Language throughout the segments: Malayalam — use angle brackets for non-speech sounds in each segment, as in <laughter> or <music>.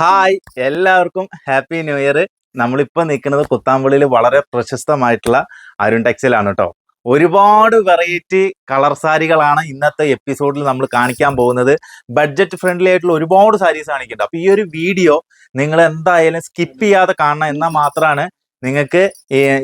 ഹായ് എല്ലാവർക്കും ഹാപ്പി ന്യൂ ഇയർ. നമ്മളിപ്പോ നിൽക്കുന്നത് കുത്താമ്പുള്ളിയിൽ വളരെ പ്രശസ്തമായിട്ടുള്ള അരുൺ ടെക്സിലാണ് കേട്ടോ. ഒരുപാട് വെറൈറ്റി കളർ സാരികളാണ് ഇന്നത്തെ എപ്പിസോഡിൽ നമ്മൾ കാണിക്കാൻ പോകുന്നത്. ബഡ്ജറ്റ് ഫ്രണ്ട്ലി ആയിട്ടുള്ള ഒരുപാട് സാരീസ് കാണിക്കുന്നുണ്ട്. അപ്പൊ ഈ ഒരു വീഡിയോ നിങ്ങൾ എന്തായാലും സ്കിപ്പ് ചെയ്യാതെ കാണണം എന്നാൽ മാത്രമാണ് നിങ്ങൾക്ക്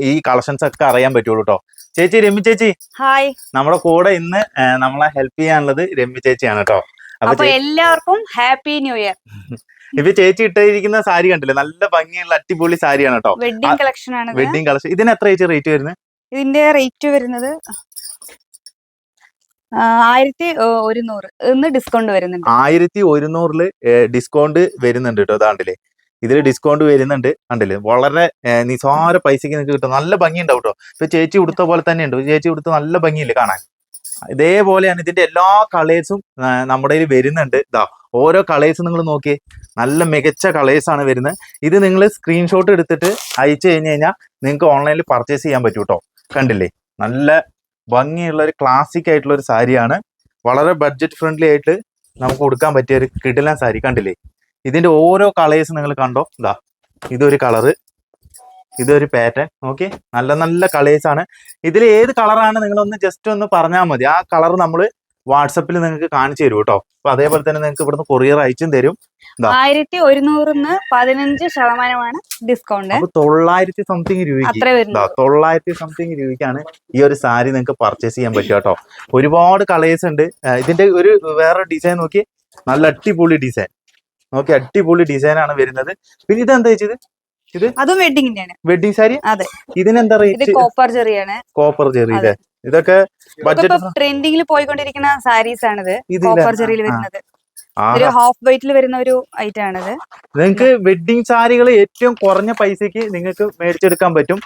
ഈ- കളക്ഷൻസ് ഒക്കെ അറിയാൻ പറ്റുള്ളൂ കേട്ടോ. ചേച്ചി രമ്യ ചേച്ചി. ഹായ് നമ്മുടെ കൂടെ ഇന്ന് നമ്മളെ ഹെൽപ്പ് ചെയ്യാനുള്ളത് രമ്യ ചേച്ചിയാണ് കേട്ടോ. അപ്പൊ അപ്പൊ എല്ലാവർക്കും ഹാപ്പി ന്യൂ ഇയർ. <laughs> <laughs> ഇപ്പൊ ചേച്ചി ഇട്ടിരിക്കുന്ന സാരി കണ്ടില്ലേ? നല്ല ഭംഗിയുള്ള അടിപൊളി സാരിയാണ് കേട്ടോ വെഡിങ് കളക്ഷൻ ആണ്. വെഡിങ് കളക്ഷൻ ഇതിന് എത്ര ചേച്ചി റേറ്റ് വരുന്നത് ഇതിന്റെ റേറ്റ് വരുന്നത് ആയിരത്തി ഒരുന്നൂറ്. ഇന്ന് ഡിസ്കൗണ്ട് വരുന്നുണ്ട്. ആയിരത്തി ഒരുന്നൂറിൽ ഡിസ്കൗണ്ട് വരുന്നുണ്ട് കേട്ടോ അതാണ്ടില്ലേ ഇതിൽ ഡിസ്കൗണ്ട് വരുന്നുണ്ട്. കണ്ടില്ലേ? വളരെ നിസാര നിസ്സാര പൈസക്ക് നിങ്ങൾക്ക് കിട്ടും. നല്ല ഭംഗി ഉണ്ടാവും കേട്ടോ ഇപ്പൊ ചേച്ചി ഉടുത്ത പോലെ തന്നെ ഉണ്ട് ചേച്ചി ഉടുത്ത നല്ല ഭംഗിയില്ലേ കാണാൻ? ഇതേപോലെയാണ് ഇതിന്റെ എല്ലാ കളേഴ്സും നമ്മുടെ കയ്യിൽ വരുന്നുണ്ട്. ഇതാ ഓരോ കളേഴ്സും നിങ്ങൾ നോക്കിയേ. നല്ല മികച്ച കളേഴ്സ് ആണ് വരുന്നത്. ഇത് നിങ്ങൾ സ്ക്രീൻഷോട്ട് എടുത്തിട്ട് അയച്ചു കഴിഞ്ഞ് കഴിഞ്ഞാൽ നിങ്ങൾക്ക് ഓൺലൈനിൽ പർച്ചേസ് ചെയ്യാൻ പറ്റും കേട്ടോ കണ്ടില്ലേ? നല്ല ഭംഗിയുള്ള ഒരു ക്ലാസിക് ആയിട്ടുള്ള ഒരു സാരിയാണ് വളരെ ബഡ്ജറ്റ് ഫ്രണ്ട്ലി ആയിട്ട് നമുക്ക് കൊടുക്കാൻ പറ്റിയ ഒരു കിടിലൻ സാരി കണ്ടില്ലേ? ഇതിന്റെ ഓരോ കളേഴ്സ് നിങ്ങൾ കണ്ടോ? ഇതാ ഇതൊരു കളറ് ഇതൊരു പാറ്റേൺ ഓക്കെ നല്ല നല്ല കളേഴ്സ് ആണ്. ഇതിൽ ഏത് കളറാണ് നിങ്ങളൊന്ന് ജസ്റ്റ് ഒന്ന് പറഞ്ഞാൽ മതി. ആ കളർ നമ്മൾ വാട്സപ്പിൽ നിങ്ങൾക്ക് കാണിച്ചു തരും കേട്ടോ അപ്പോൾ അതേപോലെ തന്നെ നിങ്ങൾക്ക് ഇവിടുന്ന് കൊറിയർ അയച്ചും തരും. ആയിരത്തി ഒരുന്നൂറിന്ന് പതിനഞ്ച് ശതമാനമാണ് ഡിസ്കൗണ്ട് തൊള്ളായിരത്തി സംതിങ് രൂപയ്ക്ക്. തൊള്ളായിരത്തി സംതിങ് രൂപയ്ക്കാണ് ഈ ഒരു സാരി നിങ്ങൾക്ക് പർച്ചേസ് ചെയ്യാൻ പറ്റുക കേട്ടോ. ഒരുപാട് കളേഴ്സ് ഉണ്ട്. ഇതിന്റെ ഒരു വേറെ ഡിസൈൻ നോക്കി നല്ല അടിപൊളി ഡിസൈൻ നോക്കി അടിപൊളി ഡിസൈൻ ആണ് വരുന്നത്. പിന്നെ ഇതെന്താ വെച്ചത് അതും വെഡിങ്ങിന്റെയാണ്. വെഡിങ് സാരി അതെ. ഇതിനെന്താ ഇത് റേറ്റ് കോപ്പർ ചെറിയാണ് കോപ്പർ ചെറിയ ഇതൊക്കെ ബഡ്ജറ്റ് ട്രെൻഡിങ്ങിൽ പോയിക്കൊണ്ടിരിക്കുന്ന സാരീസ് ആണ് ഇത് കോപ്പർ ചെറിയിൽ വരുന്നത്. ഒരു ഹാഫ് വെയിറ്റിൽ വരുന്ന ഒരു ഐറ്റം ആണിത്. നിങ്ങൾക്ക് വെഡിങ് സാരികൾ ഏറ്റവും കുറഞ്ഞ പൈസക്ക് നിങ്ങൾക്ക് മേടിച്ചെടുക്കാൻ പറ്റും.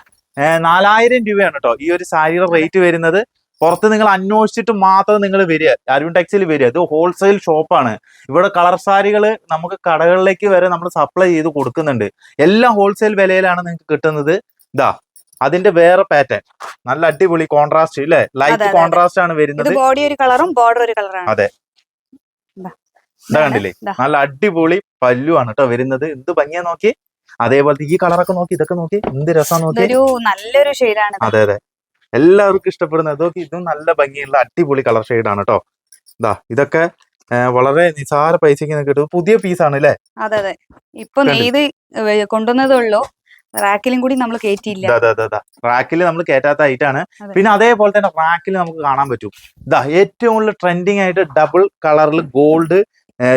നാലായിരം രൂപയാണ് കേട്ടോ ഈ ഒരു സാരിയുടെ റേറ്റ് വരുന്നത്. പുറത്ത് നിങ്ങൾ അന്വേഷിച്ചിട്ട് മാത്രം നിങ്ങൾ വരിക. അരുൺ ടെക്സിൽ വരിക. ഇത് ഹോൾസെയിൽ ഷോപ്പാണ് ഇവിടെ കളർ സാരികൾ നമുക്ക് കടകളിലേക്ക് വരെ നമ്മൾ സപ്ലൈ ചെയ്ത് കൊടുക്കുന്നുണ്ട്. എല്ലാം ഹോൾസെയിൽ വിലയിലാണ് നിങ്ങൾക്ക് കിട്ടുന്നത്. ഇതാ അതിന്റെ വേറെ പാറ്റേൺ നല്ല അടിപൊളി കോൺട്രാസ്റ്റ് ഇല്ലേ ലൈറ്റ് കോൺട്രാസ്റ്റ് ആണ് വരുന്നത്. ബോഡി ഒരു കളറും ബോർഡർ ഒരു കളറാണ് അതെ. ഇതാ കണ്ടില്ലേ? നല്ല അടിപൊളി പല്ലുവാണ് കേട്ടോ വരുന്നത്. എന്ത് ഭംഗിയാ നോക്കി അതേപോലത്തെ ഈ കളറൊക്കെ നോക്കി ഇതൊക്കെ നോക്കി എന്ത് രസം നോക്കി നല്ലൊരു ഷെയ്ഡാണ് അതെ അതെ. എല്ലാവർക്കും ഇഷ്ടപ്പെടുന്ന ഇതൊക്കെ ഇതും നല്ല ഭംഗിയുള്ള അടിപൊളി കളർ ഷെയ്ഡാണ് കേട്ടോ ഇതാ ഇതൊക്കെ വളരെ നിസാര പൈസക്ക് കിട്ടും. പുതിയ പീസാണ് അല്ലേ അതെ അതെ. ഇപ്പൊ. നെയ്ത് കൊണ്ടുവന്നതേ ഉള്ളൂ. റാക്കിലും കൂടി നമ്മൾ കയറ്റിയില്ല റാക്കിൽ നമ്മൾ കയറ്റാത്ത ഐറ്റാണ്. പിന്നെ അതേപോലെ തന്നെ റാക്കിൽ നമുക്ക് കാണാൻ പറ്റും. ഇതാ ഏറ്റവും കൂടുതൽ ട്രെൻഡിങ് ആയിട്ട് ഡബിൾ കളറിൽ ഗോൾഡ്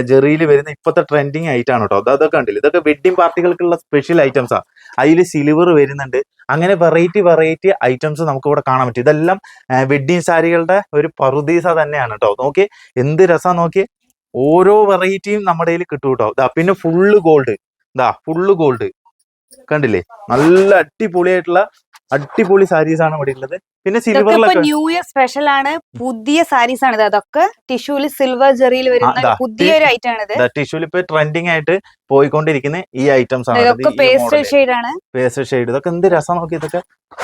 ജെറിയിൽ വരുന്ന ഇപ്പോഴത്തെ ട്രെൻഡിങ് ആയിട്ടാണ് കേട്ടോ അത് അതൊക്കെ കണ്ടില്ല? ഇതൊക്കെ വെഡ്ഡിംഗ് പാർട്ടികൾക്കുള്ള സ്പെഷ്യൽ ഐറ്റംസാണ് അതിൽ സിൽവർ വരുന്നുണ്ട്. അങ്ങനെ വെറൈറ്റി വെറൈറ്റി ഐറ്റംസ് നമുക്ക് ഇവിടെ കാണാൻ പറ്റും. ഇതെല്ലാം വെഡിങ് സാരികളുടെ ഒരു പറുദീസ തന്നെയാണ് കേട്ടോ നോക്കി എന്ത് രസം നോക്കി ഓരോ വെറൈറ്റിയും നമ്മുടെ കയ്യിൽ കിട്ടും കേട്ടോ ഇതാ പിന്നെ ഫുള്ള് ഗോൾഡ് ഇതാ ഫുള്ള് ഗോൾഡ് കണ്ടില്ലേ? നല്ല അടിപൊളിയായിട്ടുള്ള അടിപൊളി സാരീസ് ആണ് ഇവിടെ ഉള്ളത് പിന്നെ സിൽവർ സിൽവറിലൊക്കെ ന്യൂ ഇയർ സ്പെഷ്യൽ ആണ്. പുതിയ സാരീസ് ആണ് അതൊക്കെ ടിഷ്യൂൽ സിൽവർ ജെറിയിൽ വരുന്ന പുതിയ പുതിയൊരു ഐറ്റം ആണ് ടിഷ്യൂൽ ഇപ്പൊ ട്രെൻഡിങ് ആയിട്ട് പോയിക്കൊണ്ടിരിക്കുന്ന ഈ ഐറ്റംസ് ആണ്. ഇതൊക്കെ പേസ്റ്റൽ ഷെയ്ഡ് ആണ്. പേസ്റ്റൽ ഷെയ്ഡ് ഇതൊക്കെ എന്ത് രസം നോക്കി ഇതൊക്കെ.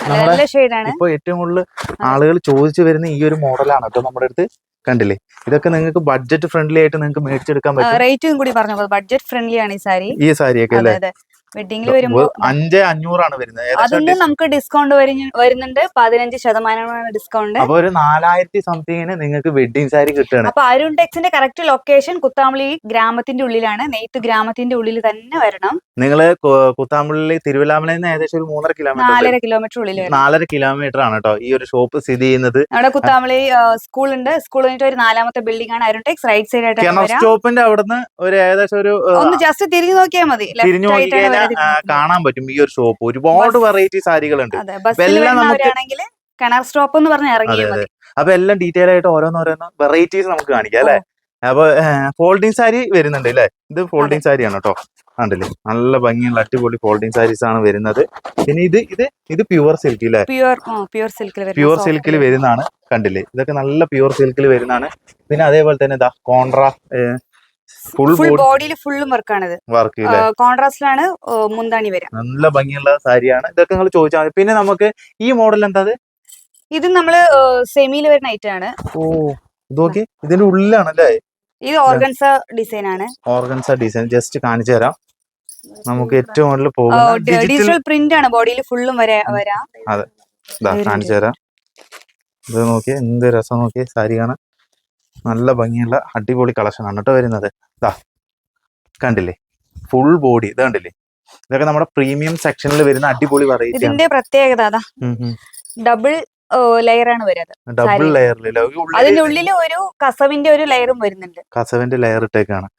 നമ്മുടെ നല്ല ഷെയ്ഡ് ആണ്. ഇപ്പൊ ഏറ്റവും കൂടുതൽ ആളുകൾ ചോദിച്ചു വരുന്ന ഈ ഒരു മോഡലാണ് കേട്ടോ നമ്മുടെ അടുത്ത് കണ്ടില്ലേ? ഇതൊക്കെ നിങ്ങൾക്ക് ബഡ്ജറ്റ് ഫ്രണ്ട്ലി ആയിട്ട് നിങ്ങൾക്ക് മേടിച്ചെടുക്കാൻ പറ്റും. റേറ്റും കൂടി പറഞ്ഞു. ബഡ്ജറ്റ് ഫ്രണ്ട്ലി ആണ് ഈ സാരി. ഈ സാരിയൊക്കെ അല്ലേ? വെഡിങ്ങിൽ വരുമ്പോൾ അഞ്ച് അഞ്ഞൂറാണ് വരുന്നത്. അതുകൊണ്ട് നമുക്ക് ഡിസ്കൗണ്ട് വരുന്നുണ്ട്. പതിനഞ്ച് ശതമാനമാണ് ഡിസ്കൗണ്ട് അപ്പൊ ഒരു നാലായിരത്തി സംതിങ്ങിന് നിങ്ങൾക്ക് വെഡിങ് സാരി കിട്ടുകയാണ്. അപ്പൊ അരുൺ ടെക്സിന്റെ കറക്റ്റ് ലൊക്കേഷൻ കുത്താമ്പള്ളി ഗ്രാമത്തിന്റെ ഉള്ളിലാണ്. നെയ്ത്ത് ഗ്രാമത്തിന്റെ ഉള്ളിൽ തന്നെ വരണം. നിങ്ങൾ കുത്താമ്പള്ളി തിരുവല്ലാമലയിൽ നിന്ന് ഏകദേശം ഒരു മൂന്നര കിലോമീറ്റർ നാലര കിലോമീറ്റർ ഉള്ളിൽ നാലര കിലോമീറ്റർ ആണ് കേട്ടോ ഈ ഒരു ഷോപ്പ് സ്ഥിതി ചെയ്യുന്നത്. നമ്മുടെ കുത്താമ്പള്ളി സ്കൂൾ ഉണ്ട്. സ്കൂൾ കഴിഞ്ഞിട്ട് ഒരു നാലാമത്തെ ബിൽഡിംഗ് ആണ് അരുൺ ടെക്സ്. റൈറ്റ് സൈഡ് ആയിട്ട് സ്റ്റോപ്പിന്റെ അവിടുന്ന് ഒരു ഏകദേശം ഒരു ഒന്ന് ജസ്റ്റ് തിരിഞ്ഞു നോക്കിയാൽ മതി. തിരിഞ്ഞു ലെഫ്റ്റ് കാണാൻ പറ്റും ഈ ഒരു ഷോപ്പ്. ഒരുപാട് വെറൈറ്റി സാരികളുണ്ട്. എല്ലാം നമുക്ക് കിണർ സ്റ്റോപ്പ് എന്ന് പറഞ്ഞ ഇറങ്ങി അപ്പൊ എല്ലാം ഡീറ്റെയിൽ ആയിട്ട് ഓരോന്നോരോന്ന് വെറൈറ്റീസ് നമുക്ക് കാണിക്കാം അല്ലെ? അപ്പൊ ഫോൾഡിങ് സാരി വരുന്നുണ്ട് അല്ലേ? ഇത് ഫോൾഡിങ് ആണ് കേട്ടോ. കണ്ടില്ലേ? നല്ല ഭംഗിയുള്ള അടിപൊളി ഫോൾഡിങ് സാരീസ് ആണ് വരുന്നത്. പിന്നെ ഇത് ഇത് ഇത് പ്യുവർ സിൽക്ക് അല്ലേ പ്യുവർ പ്യുവർ സിൽക്കിൽ പ്യുവർ സിൽക്കിൽ വരുന്നതാണ് കണ്ടില്ലേ? ഇതൊക്കെ നല്ല പ്യുവർ സിൽക്കിൽ വരുന്നതാണ്. പിന്നെ അതേപോലെ തന്നെ ഇതാ കോൺട്രാ ഫുൾ ഫുൾ ബോഡി ബോഡിയിൽ ഫുള്ളും വർക്കാണിത് വർക്ക് കോൺട്രാസ്റ്റിലാണ് മുന്താണി വരിക നല്ല ഭംഗിയുള്ള സാരിയാണ്. ഇതൊക്കെ നിങ്ങൾ ചോദിച്ചാൽ മതി. പിന്നെ നമുക്ക് ഈ മോഡൽ എന്താ അത്? ഇത് നമ്മൾ സെമിയിൽ വരുന്ന ഐറ്റം ആണ്. ഓ നോക്കി ഇതിന്റെ ഉള്ളിലാണ് അല്ലേ ഇത് ഓർഗൻസ ഡിസൈൻ ആണ്. ഓർഗൻസ ഡിസൈൻ ജസ്റ്റ് കാണിച്ചു തരാം. നമുക്ക് ഏറ്റവും കൂടുതൽ പോകും ഡിജിറ്റൽ പ്രിന്റ് ആണ് ബോഡിയിൽ ഫുള്ളും വരാ വരാം. very കാണിച്ചു തരാം. ഇത് നോക്കി എന്ത് രസം നോക്കി സാരി കാണാൻ. നല്ല ഭംഗിയുള്ള അടിപൊളി കളക്ഷൻ ആണ് കേട്ടോ വരുന്നത്. ഇതാ കണ്ടില്ലേ? ഫുൾ ബോഡി ഇത് കണ്ടില്ലേ? ഇതൊക്കെ നമ്മുടെ പ്രീമിയം സെക്ഷനിൽ വരുന്ന അടിപൊളി വെറൈറ്റി ഇതിന്റെ പ്രത്യേകത അതാ. ഡബിൾ ലെയർ ആണ് വരുന്നത്. ഡബിൾ. ലെയറിൽ അതിന്റെ ഉള്ളിൽ ഒരു കസവിന്റെ ഒരു ലെയറും വരുന്നുണ്ട്. കസവിന്റെ ലെയർ ഇട്ടേക്കാണ്.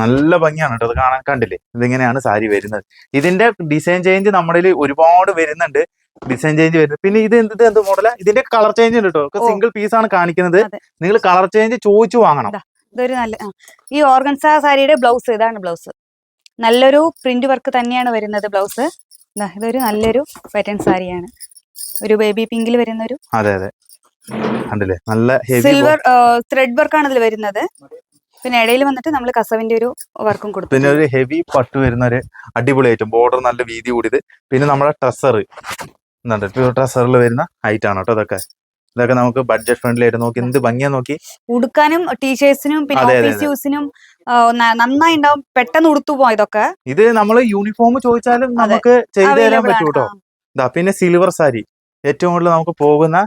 നല്ല ഭംഗിയാണ് കേട്ടോ അത് കാണാൻ കണ്ടില്ലേ? ഇതിങ്ങനെയാണ് സാരി വരുന്നത്. ഇതിന്റെ ഡിസൈൻ ചേഞ്ച് നമ്മളിൽ ഒരുപാട് വരുന്നുണ്ട്. ഡിസൈൻ ചേഞ്ച് വരുന്നത്. പിന്നെ ഇത് എന്ത് എന്ത് മോഡലാ ഇതിന്റെ കളർ ചേഞ്ച് ഉണ്ട് കേട്ടോ. സിംഗിൾ പീസ് ആണ് കാണിക്കുന്നത്. നിങ്ങൾ കളർ ചേഞ്ച് ചോദിച്ചു വാങ്ങണം. ഇതാ. ഇതൊരു നല്ല ഈ ഓർഗൻസ സാരിയുടെ ബ്ലൗസ് ഇതാണ് ബ്ലൗസ് നല്ലൊരു പ്രിന്റ് വർക്ക് തന്നെയാണ് വരുന്നത് ബ്ലൗസ് ഇതൊരു നല്ലൊരു പാറ്റേൺ സാരിയാണ്. ഒരു ബേബി പിങ്കിൽ വരുന്ന ഒരു അതെ അതെ. കണ്ടില്ലേ? നല്ല സിൽവർ ത്രെഡ് വർക്ക് ആണ് ഇതിൽ വരുന്നത്. പിന്നെ ഇടയിൽ വന്നിട്ട് നമ്മൾ കസവിന്റെ ഒരു വർക്കും കൊടുത്തു. പിന്നെ ഒരു ഹെവി പട്ട് വരുന്ന ഒരു അടിപൊളി ഐറ്റം ബോർഡർ നല്ല വീതി കൂടിയത്. പിന്നെ നമ്മുടെ ട്രസർ എന്താണ് ട്രസറിൽ വരുന്ന ഹൈറ്റ് ആണ് കേട്ടോ ഇതൊക്കെ. ഇതൊക്കെ നമുക്ക് ബഡ്ജറ്റ് ഫ്രണ്ട്ലി ആയിട്ട് നോക്കി എന്ത് ഭംഗിയാ നോക്കി. ഉടുക്കാനും ടീച്ചേഴ്സിനും പിന്നെ ഓഫീസ് യൂസിനും നന്നായി ഉണ്ടാവും പെട്ടെന്ന് ഉടുത്തു പോവാം ഇതൊക്കെ. ഇത് നമ്മൾ യൂണിഫോം ചോദിച്ചാലും നമുക്ക് ചെയ്തു തരാൻ പറ്റും കേട്ടോ ഇതാ പിന്നെ സിൽവർ സാരി ഏറ്റവും കൂടുതൽ നമുക്ക് പോകുന്ന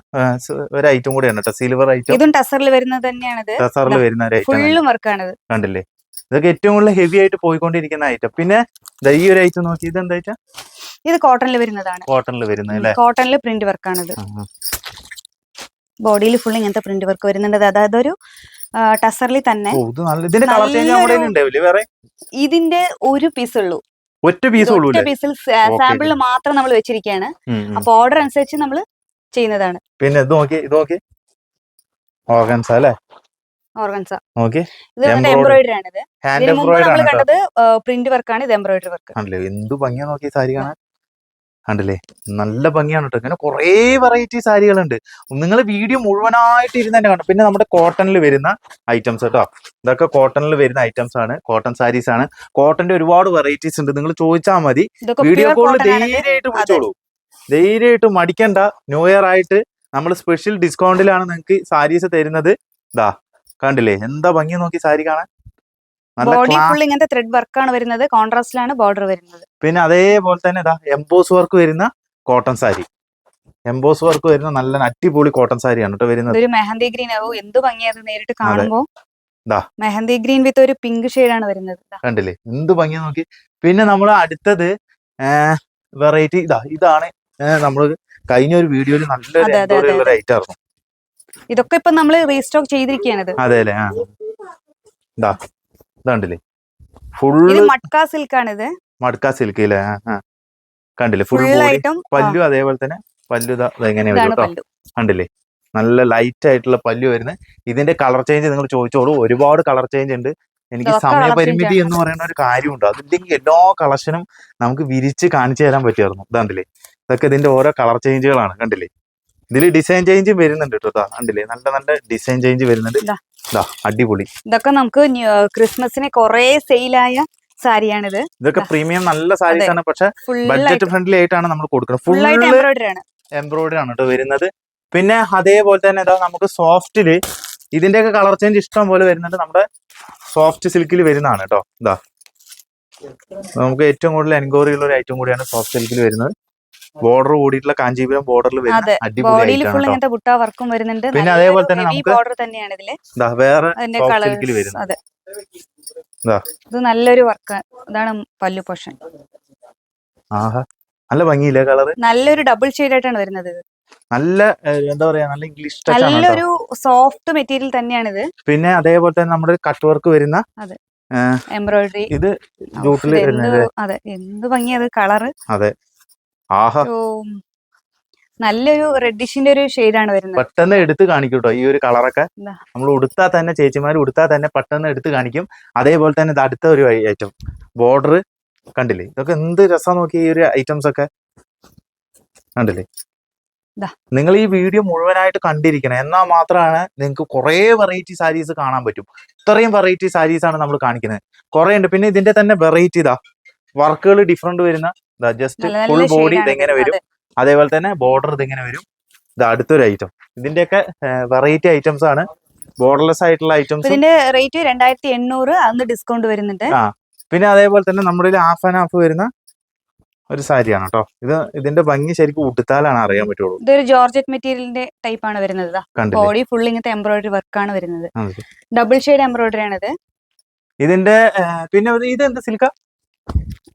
ഒരു ഐറ്റം കൂടിയാണ് കേട്ടോ. സിൽവർ ഐറ്റം ഇതും ടസറിൽ വരുന്നത് തന്നെയാണ് ടസറിൽ. വരുന്ന ഒരു ഐറ്റം വർക്കാണ് കണ്ടില്ലേ? ഇതൊക്കെ ഏറ്റവും കൂടുതൽ ഹെവി ആയിട്ട് പോയിക്കൊണ്ടിരിക്കുന്ന ഐറ്റം പിന്നെ ഈ ഒരു ഐറ്റം നോക്കി. ഇത് എന്താ ഇത് കോട്ടണിൽ വരുന്നതാണ്. കോട്ടണിൽ വരുന്നത് കോട്ടണിൽ കോട്ടണിൽ പ്രിന്റ് വർക്കാണിത്. ബോഡിയിൽ ഫുൾ ഇങ്ങനത്തെ പ്രിന്റ് വർക്ക് വരുന്നുണ്ട്. അതായത് ഒരു ടസറിൽ തന്നെ. ഇതിന്റെ ഒരു പീസ് ഉള്ളൂ. ഒറ്റ പീസ് ഉള്ളൂ ഒറ്റ പീസ് പീസിൽ. സാമ്പിളിൽ മാത്രം നമ്മൾ വെച്ചിരിക്കുകയാണ്. അപ്പൊ ഓർഡർ അനുസരിച്ച് നമ്മൾ ചെയ്യുന്നതാണ്. പിന്നെ ഇത് നോക്കി ഇത് നോക്കി. ഓർഗൻസ അല്ലേ? ഓർഗൻസ. ഇത് എംബ്രോയിഡറി ആണ് ഇത്. കണ്ടത് പ്രിന്റ് വർക്കാണ് ഇത് എംബ്രോയിഡറി വർക്ക് എന്ത് ഭംഗിയാ നോക്കി സാരി കാണാൻ. കണ്ടില്ലേ? നല്ല ഭംഗിയാണ് കേട്ടോ ഇങ്ങനെ കുറേ വെറൈറ്റി സാരികളുണ്ട്. നിങ്ങൾ വീഡിയോ മുഴുവനായിട്ട് ഇരുന്ന് തന്നെ കാണും പിന്നെ നമ്മുടെ കോട്ടണിൽ വരുന്ന ഐറ്റംസ് കേട്ടോ. ഇതൊക്കെ കോട്ടണിൽ വരുന്ന ഐറ്റംസ് ആണ്. കോട്ടൺ സാരീസ് ആണ്. കോട്ടന്റെ ഒരുപാട് വെറൈറ്റീസ് ഉണ്ട്. നിങ്ങൾ ചോദിച്ചാൽ മതി. വീഡിയോ കോളിൽ. ധൈര്യമായിട്ട് വിളിച്ചോളൂ. ധൈര്യമായിട്ട് മടിക്കണ്ട. ന്യൂ ഇയർ ആയിട്ട് നമ്മൾ സ്പെഷ്യൽ ഡിസ്കൗണ്ടിലാണ് നിങ്ങൾക്ക് സാരീസ് തരുന്നത്. ഇതാ കണ്ടില്ലേ? എന്താ ഭംഗി നോക്കി സാരി കാണാൻ? ബോഡി ഫുൾ ഇങ്ങനത്തെ ത്രെഡ് വർക്കാണ് വരുന്നത്. കോൺട്രാസ്റ്റിലാണ് ബോർഡർ വരുന്നത്. പിന്നെ അതേപോലെ തന്നെ ഇതാ എംബോസ് വർക്ക് വരുന്ന കോട്ടൺ സാരി എംബോസ് വർക്ക് വരുന്ന നല്ല അടിപൊളി കോട്ടൺ സാരിയാണ് കേട്ടോ വരുന്നത്. ഒരു മെഹന്തി ഗ്രീൻ ആവും എന്ത് ഭംഗിയത് നേരിട്ട് കാണുമ്പോ. മെഹന്തി ഗ്രീൻ വിത്ത് ഒരു പിങ്ക് ആണ് വരുന്നത്. കണ്ടില്ലേ? എന്ത് ഭംഗിയാ നോക്കി. പിന്നെ നമ്മൾ അടുത്തത് വെറൈറ്റി ഇതാ ഇതാണ് നമ്മൾ കഴിഞ്ഞ ഒരു വീഡിയോയിൽ നല്ലൊരു റേറ്റ് ആയിരുന്നു. ഇതൊക്കെ ഇപ്പൊ നമ്മൾ റീസ്റ്റോക്ക് ചെയ്തിരിക്കുകയാണ് അതെ അല്ലേ? ഇതാ ഇതാണ്ടില്ലേ ഇത് ഫുള്ള് മട്ക സിൽക്ക് ആണ് ഇത് മട്കാ സിൽക്ക് ആ. കണ്ടില്ലേ? ഫുൾ പല്ലു അതേപോലെ തന്നെ പല്ലു ഇതാ എങ്ങനെ വരും കേട്ടോ കണ്ടില്ലേ? നല്ല ലൈറ്റ് ആയിട്ടുള്ള പല്ലു വരുന്നത്. ഇതിന്റെ കളർ ചേഞ്ച് നിങ്ങൾ ചോദിച്ചോളൂ. ഒരുപാട് കളർ ചേഞ്ച് ഉണ്ട്. എനിക്ക് സമയപരിമിതി എന്ന് പറയുന്ന ഒരു കാര്യമുണ്ട്. അതില്ലെങ്കിൽ എല്ലാ കളക്ഷനും നമുക്ക് വിരിച്ച് കാണിച്ചു തരാൻ പറ്റുമായിരുന്നു. ഇതാണ്ടില്ലേ ഇതൊക്കെ ഇതിന്റെ ഓരോ കളർ ചേഞ്ചുകളാണ് കണ്ടില്ലേ? ഇതിൽ ഡിസൈൻ ചേഞ്ച് വരുന്നുണ്ട് കേട്ടോ കണ്ടില്ലേ? നല്ല നല്ല ഡിസൈൻ ചേഞ്ച് വരുന്നുണ്ട്. അടിപൊളി. ഇതൊക്കെ നമുക്ക് ക്രിസ്മസിന് കൊറേ സെയിലായ സാരിയാണിത്. ഇതൊക്കെ പ്രീമിയം നല്ല സാരീസ് ആണ് പക്ഷെ ബഡ്ജറ്റ് ഫ്രണ്ട്ലി ആയിട്ടാണ് നമ്മൾ കൊടുക്കുന്നത് ഫുൾ എംബ്രോയിഡറി ആണ്. കേട്ടോ വരുന്നത്. പിന്നെ അതേപോലെ തന്നെ ഇതാ നമുക്ക് സോഫ്റ്റിൽ ഇതിന്റെയൊക്കെ കളർ ചേഞ്ച് ഇഷ്ടം പോലെ വരുന്നുണ്ട് നമ്മുടെ സോഫ്റ്റ് സിൽക്കിൽ വരുന്നതാണ് കേട്ടോ ഇതാ നമുക്ക് ഏറ്റവും കൂടുതൽ എൻക്വയറി ഉള്ള ഒരു ഐറ്റം കൂടിയാണ് സോഫ്റ്റ് സിൽക്കിൽ വരുന്നത്. ബോർഡർ കൂടിയിട്ടുള്ള കാഞ്ചീപുരം ബോർഡറിൽ വരുന്ന ബുട്ട വർക്കും വരുന്നുണ്ട്. പിന്നെ അതേപോലെ തന്നെ നമുക്ക് ബോർഡർ തന്നെയാണ് ഇതിൽ. വേറെ വരുന്നത്. ഇതാ. നല്ലൊരു വർക്ക് ഇതാണ് പല്ലു പോഷൻ. ആഹാ. നല്ല ഭംഗിയില്ലേ കളർ നല്ലൊരു ഡബിൾ ഷെയ്ഡ് ആയിട്ടാണ് വരുന്നത്. നല്ല എന്താ പറയാ നല്ല ഇംഗ്ലീഷ് നല്ലൊരു സോഫ്റ്റ് മെറ്റീരിയൽ തന്നെയാണ് ഇത്. പിന്നെ അതേപോലെ തന്നെ നമ്മുടെ കട്ട് വർക്ക് വരുന്ന എംബ്രോയിഡറി ഇത് ജൂട്ടിൽ വരുന്നത്. അതെ എന്ത് ഭംഗിയത് കളർ അതെ. ആഹാ. നല്ലൊരു റെഡിഷിന്റെ ഒരു ഷെയ്ഡാണ് വരുന്നത്. പെട്ടെന്ന് എടുത്ത് കാണിക്കും കേട്ടോ ഈ ഒരു കളറൊക്കെ നമ്മൾ ഉടുത്താൽ തന്നെ ചേച്ചിമാർ ഉടുത്താൽ തന്നെ പെട്ടെന്ന് എടുത്ത് കാണിക്കും. അതേപോലെ തന്നെ അടുത്ത ഒരു ഐറ്റം ബോർഡർ കണ്ടില്ലേ? ഇതൊക്കെ എന്ത് രസം നോക്കി ഈ ഒരു ഐറ്റംസ് ഒക്കെ. കണ്ടില്ലേ. നിങ്ങൾ ഈ വീഡിയോ മുഴുവനായിട്ട് കണ്ടിരിക്കണം. എന്നാൽ മാത്രമാണ് നിങ്ങൾക്ക് കുറേ വെറൈറ്റി സാരീസ് കാണാൻ പറ്റും. ഇത്രയും വെറൈറ്റി സാരീസ് ആണ് നമ്മൾ കാണിക്കുന്നത്. കുറേ ഉണ്ട് പിന്നെ ഇതിന്റെ തന്നെ വെറൈറ്റി ഇതാ. വർക്കുകൾ ഡിഫറെന്റ് വരുന്ന ജസ്റ്റ് ഫുൾ ബോഡി ഇതെങ്ങനെ വരും. അതേപോലെ തന്നെ ബോർഡർ ഇതെങ്ങനെ വരും. ഇത് അടുത്തൊരു ഐറ്റം ഇതിന്റെയൊക്കെ വെറൈറ്റി ഐറ്റംസ് ആണ്. ബോർഡർലെസ് ആയിട്ടുള്ള ഐറ്റംസ് ഇതിന്റെ റേറ്റ് രണ്ടായിരത്തി എണ്ണൂറ് അന്ന് ഡിസ്കൗണ്ട് വരുന്നുണ്ട്. ആ പിന്നെ അതേപോലെ തന്നെ നമ്മുടെ ഹാഫ് ആൻഡ് ഹാഫ് വരുന്ന ഒരു സാരിയാണ് കേട്ടോ. ഇത് ഇതിന്റെ ഭംഗി ശരിക്കും ഉടുത്താലാണ് അറിയാൻ പറ്റുള്ളൂ. ഇതൊരു ജോർജറ്റ് മെറ്റീരിയലിന്റെ ടൈപ്പ് ആണ് വരുന്നത് ബോഡി ഫുൾ ഇങ്ങനത്തെ എംബ്രോയിഡറി വർക്ക് ആണ് വരുന്നത്. ഡബിൾ ഷെയ്ഡ് എംബ്രോയിഡറി ആണ് ഇത് ഇതിന്റെ പിന്നെ ഇത് എന്താ സിൽക്ക?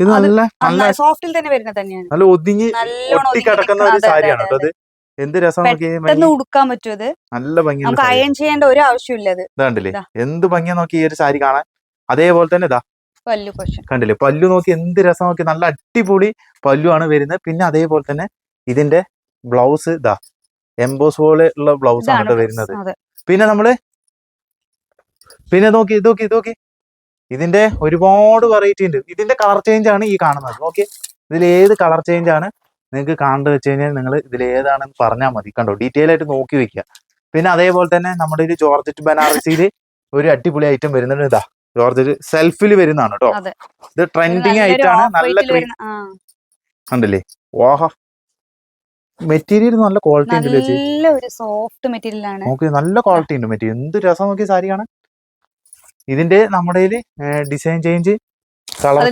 ഇത് നല്ല നല്ല സോഫ്റ്റിൽ തന്നെ വരുന്നത് തന്നെയാണ്. നല്ല ഒതുങ്ങി ഒട്ടി കിടക്കുന്ന ഒരു സാരിയാണ് കേട്ടോ അത്. എന്ത് രസം നോക്കി പെട്ടെന്ന് ഉടുക്കാൻ പറ്റും നല്ല ഭംഗി നമുക്ക് അയൺ ചെയ്യേണ്ട ഒരു ആവശ്യമില്ല ഇത്. കണ്ടില്ലേ? എന്ത് ഭംഗിയാ നോക്കി ഈ ഒരു സാരി കാണാൻ. അതേപോലെ തന്നെ ഇതാ. പല്ലു കണ്ടില്ലേ? പല്ലു നോക്കി എന്ത് രസം നോക്കി നല്ല അടിപൊളി പല്ലു ആണ് വരുന്നത്. പിന്നെ അതേപോലെ തന്നെ ഇതിന്റെ ബ്ലൗസ് ഇതാ. എംബോസ് പോലെ ഉള്ള ബ്ലൗസ്. ആണ് വരുന്നത് പിന്നെ നമ്മൾ പിന്നെ നോക്കി ഇത് നോക്കി ഇത് നോക്കി. ഇതിന്റെ ഒരുപാട് വെറൈറ്റി ഉണ്ട്. ഇതിന്റെ കളർ ചേഞ്ച് ആണ് ഈ കാണുന്നത്. ഓക്കെ ഇതിൽ ഏത് കളർ ചേഞ്ച് ആണ് നിങ്ങൾക്ക് കാണേണ്ടത് വെച്ച് കഴിഞ്ഞാൽ നിങ്ങൾ ഇതിൽ ഏതാണെന്ന് പറഞ്ഞാൽ മതി. കണ്ടോ? ഡീറ്റെയിൽ ആയിട്ട് നോക്കി വെക്കുക. പിന്നെ അതേപോലെ തന്നെ നമ്മുടെ ഒരു ജോർജറ്റ് ബനാറസിയിൽ ഒരു അടിപൊളി ഐറ്റം വരുന്നുണ്ട് ഇതാ. ജോർജറ്റ് സെൽഫിൽ വരുന്നതാണ് കേട്ടോ. ഇത് ട്രെൻഡിങ് ആയിട്ടാണ് നല്ല കണ്ടല്ലേ? ഓഹ. ക്രീം കണ്ടില്ലേ വാഹ മെറ്റീരിയൽ നല്ല ക്വാളിറ്റി ഉണ്ട് നല്ല ക്വാളിറ്റി ഉണ്ട് മെറ്റീരിയൽ എന്ത് രസം നോക്കിയ സാരിയാണ് ഇതിന്റെ നമ്മുടെ ഡിസൈൻ ചേഞ്ച് കളർ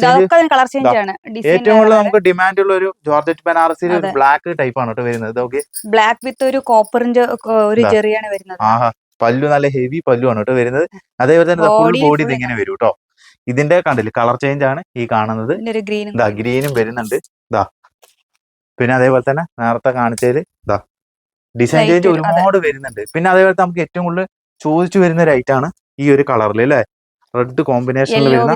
ചേഞ്ച് ആണ്. ഏറ്റവും കൂടുതൽ നമുക്ക് ഡിമാൻഡ് ഉള്ള ഒരു ജോർജറ്റ് ബനാറസിൽ ഒരു ബ്ലാക്ക് ടൈപ്പ് ആണ് കേട്ടോ വരുന്നത്. ഓക്കെ ബ്ലാക്ക് വിത്ത് ഒരു കോപ്പറിന്റെ ഒരു ചെറിയാണ് വരുന്നത്. ആഹാ പല്ലു നല്ല ഹെവി പല്ലു ആണ് കേട്ടോ വരുന്നത്. അതേപോലെ തന്നെ ഫുൾ ബോഡി ഇങ്ങനെ വരും കേട്ടോ. ഇതിന്റെ കണ്ടില്ല കളർ ചേഞ്ച് ആണ് ഈ കാണുന്നത്. ഇതാ ഗ്രീനും വരുന്നുണ്ട്. ഇതാ. പിന്നെ അതേപോലെ തന്നെ നേരത്തെ കാണിച്ചതിൽ ഇതാ. Design change. ഒരുപാട് വരുന്നുണ്ട്. പിന്നെ അതേപോലെ നമുക്ക് ഏറ്റവും കൂടുതൽ ചോദിച്ചു വരുന്ന ഒരു ആണ് ഈ ഒരു കളറിൽ അല്ലേ റെഡ് കോമ്പിനേഷനിൽ വരുന്ന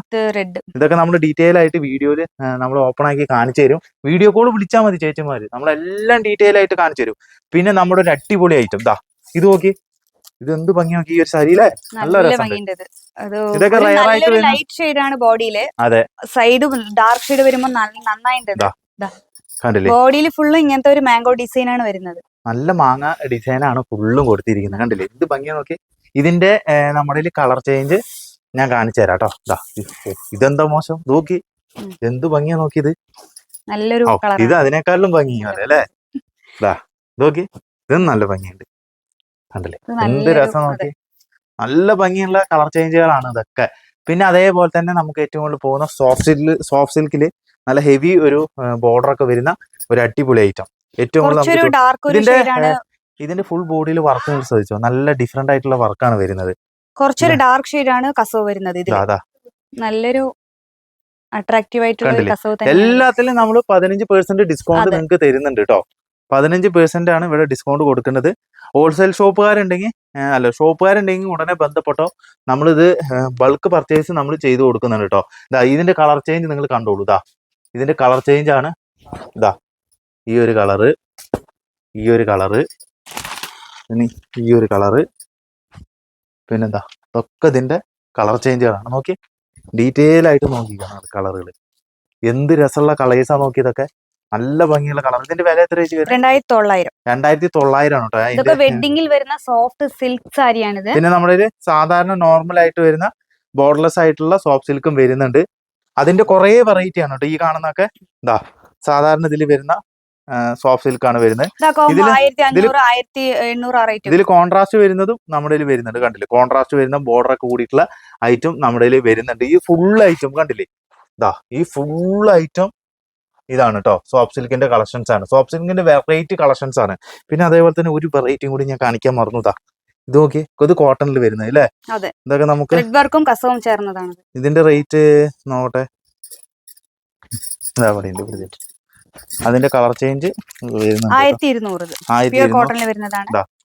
ഇതൊക്കെ നമ്മൾ ഡീറ്റെയിൽ ആയിട്ട് വീഡിയോയിൽ നമ്മൾ ഓപ്പൺ ആക്കി കാണിച്ചു തരും. വീഡിയോ കോൾ വിളിച്ചാൽ മതി ചേച്ചിമാര്. നമ്മളെല്ലാം ഡീറ്റെയിൽ ആയിട്ട് കാണിച്ചു തരും. പിന്നെ നമ്മുടെ ഒരു അടിപൊളി ഐറ്റം ദാ. ഇത് നോക്കി. ഇത് എന്ത് ഭംഗി നോക്കി ഈ ഒരു സാരിയിലെ നല്ല ഇതൊക്കെ ആയിട്ട് ലൈറ്റ് ഷെയ്ഡ് ആണ് ബോഡിയിൽ അതെ. സൈഡ് ഡാർക്ക് ഷെയ്ഡ് വരുമ്പോൾ. കണ്ടില്ലേ? ബോഡിയിൽ ഫുള്ള് ഇങ്ങനത്തെ ഒരു മാംഗോ ഡിസൈൻ ആണ് വരുന്നത്. നല്ല മാങ്ങ ഡിസൈൻ ആണ് ഫുള്ളും കൊടുത്തിരിക്കുന്നത്. കണ്ടില്ലേ? ഇത് ഭംഗിയാ നോക്കി. ഇതിന്റെ നമ്മുടെ കളർ ചേഞ്ച് ഞാൻ കാണിച്ചു തരാം കേട്ടോ ഇതെന്താ മോശം? നോക്കി. എന്ത് ഭംഗിയാ നോക്കിയത്? നല്ലൊരു ഇത് അതിനേക്കാളും ഭംഗി അല്ലേ? <laughs> നോക്കി. ഇതും നല്ല ഭംഗിയുണ്ട്. കണ്ടില്ലേ? എന്ത് രസം നോക്കി. നല്ല ഭംഗിയുള്ള കളർ ചേഞ്ചുകളാണ് ഇതൊക്കെ. പിന്നെ അതേപോലെ തന്നെ നമുക്ക് ഏറ്റവും കൂടുതൽ പോകുന്ന സോഫ്റ്റ് സിൽക്ക് സോഫ്റ്റ് സിൽക്കിൽ നല്ല ഹെവി ഒരു ബോർഡർ ഒക്കെ വരുന്ന ഒരു അടിപൊളി ഐറ്റം ഏറ്റവും കൂടുതൽ ഇതിന്റെ ഇതിന്റെ ഫുൾ ബോഡിയിൽ വർക്ക് ശ്രദ്ധിച്ചോ? നല്ല ഡിഫറെന്റ് ആയിട്ടുള്ള വർക്കാണ് വരുന്നത്. കുറച്ചൊരു ഡാർക്ക് ഷെയ്ഡ് ആണ് കസവ് വരുന്നത് ഇതിൽ. നല്ലൊരു അട്രാക്റ്റീവ് ആയിട്ടുള്ള? കസവ് എല്ലാത്തിലും നമ്മൾ പതിനഞ്ച് പെർസെന്റ് ഡിസ്കൗണ്ട്. നിങ്ങൾക്ക് തരുന്നുണ്ട് കേട്ടോ പതിനഞ്ച് പെർസെന്റ് ആണ് ഇവിടെ ഡിസ്കൗണ്ട് കൊടുക്കുന്നത്. ഹോൾസെയിൽ ഷോപ്പുകാരുണ്ടെങ്കിൽ അല്ല ഷോപ്പുകാരുണ്ടെങ്കിൽ ഉടനെ ബന്ധപ്പെട്ടോ നമ്മളിത് ബൾക്ക് പർച്ചേസ് നമ്മൾ ചെയ്തു കൊടുക്കുന്നുണ്ട് കേട്ടോ ഇതാ ഇതിന്റെ കളർ ചേഞ്ച് നിങ്ങൾ കണ്ടോളൂ. ഇതാ ഇതിന്റെ കളർ ചേഞ്ച് ആണ്. ഇതാ ഈ ഒരു കളറ് ഈ ഒരു കളറ് ഇനി ഈ ഒരു കളറ് പിന്നെന്താ? ഇതൊക്കെ ഇതിന്റെ കളർ ചേഞ്ചുകളാണ് നോക്കി ഡീറ്റെയിൽ ആയിട്ട് നോക്കിക്കാണ് കളറുകൾ എന്ത് രസമുള്ള കളേഴ്സാ നോക്കി ഇതൊക്കെ. നല്ല ഭംഗിയുള്ള കളർ ഇതിന്റെ വില എത്ര രണ്ടായിരത്തി തൊള്ളായിരം രണ്ടായിരത്തി തൊള്ളായിരം ആണ് കേട്ടോ. ഇതൊക്കെ വെഡിങ്ങിൽ വരുന്ന സോഫ്റ്റ് സിൽക്ക് സാരിയാണിത്. പിന്നെ നമ്മുടെ ഒരു സാധാരണ നോർമൽ ആയിട്ട് വരുന്ന ബോർഡർലെസ് ആയിട്ടുള്ള സോഫ്റ്റ് സിൽക്കും വരുന്നുണ്ട്. അതിന്റെ കുറെ വെറൈറ്റി ആണ് കേട്ടോ. ഈ കാണുന്നൊക്കെ ഇതാ സാധാരണ ഇതിൽ വരുന്ന സോഫ്റ്റ് സിൽക്ക് ആണ് വരുന്നത്. ഇതിൽ കോൺട്രാസ്റ്റ് വരുന്നതും നമ്മുടെ വരുന്നുണ്ട്. കണ്ടില്ലേ? കോൺട്രാസ്റ്റ് വരുന്ന ബോർഡർ ഒക്കെ കൂടിയിട്ടുള്ള ഐറ്റം നമ്മുടെ വരുന്നുണ്ട്. ഈ ഫുൾ ഐറ്റം കണ്ടില്ലേ? ഇതാ ഈ ഫുൾ ഐറ്റം ഇതാണ് കേട്ടോ സോഫ്റ്റ് സിൽക്കിന്റെ കളക്ഷൻസ് ആണ്. സോഫ്റ്റ് സിൽക്കിന്റെ വെറൈറ്റി കളക്ഷൻസ് ആണ്. പിന്നെ അതേപോലെ തന്നെ ഒരു വെറൈറ്റിയും കൂടി ഞാൻ കാണിക്കാൻ മറന്നുതാ ഇത് നോക്കി ഇത് കോട്ടണിൽ വരുന്നത് അല്ലേ. ഇതൊക്കെ നമുക്ക് വർക്കും കസവും ചേർന്നതാണ്. ഇതിന്റെ റേറ്റ് നോക്കട്ടെ. ഇതാ ഉണ്ട്. അതിന്റെ കളർ ചേഞ്ച് വരുന്നുണ്ട് ആയിരത്തി ഇരുന്നൂറ്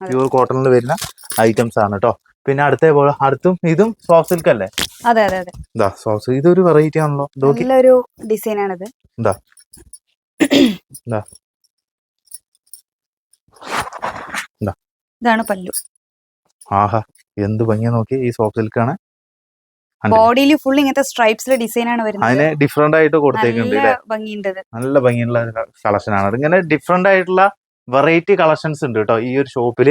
പ്യൂർ കോട്ടണിൽ വരുന്ന ഐറ്റംസ് ആണ് കേട്ടോ. പിന്നെ അടുത്തേ പോലെ അടുത്തും ഇതും സോഫ്റ്റ് സിൽക്ക് അല്ലേ? അതെ അതെ അതെ. ഇതാ സോഫ്റ്റ് ഇതൊരു വെറൈറ്റി ആണല്ലോ. നല്ലൊരു ഡിസൈൻ ആണിത്. ഇതാ. ഇതാ. ഇതാ. ഇതാണ് പല്ലു. ആഹാ എന്ത് ഭംഗിയാ നോക്കി ഈ സോഫ്റ്റ് സിൽക്ക് ആണ്? ബോഡിയിൽ ഫുൾ ഇങ്ങനത്തെ സ്ട്രൈപ്സിലെ ഡിസൈൻ ആണ് വരുന്നത്. അതിന് ഡിഫറെന്റ് ആയിട്ട് കൊടുത്തേക്കുണ്ട് നല്ല അല്ലേ ഭംഗിയുണ്ട് ഇത്. നല്ല ഭംഗിയുള്ള കളക്ഷൻ ആണ്. ഇങ്ങനെ ഡിഫറെന്റ് ആയിട്ടുള്ള വെറൈറ്റി കളക്ഷൻസ് ഉണ്ട് കേട്ടോ. ഈ ഒരു ഷോപ്പിൽ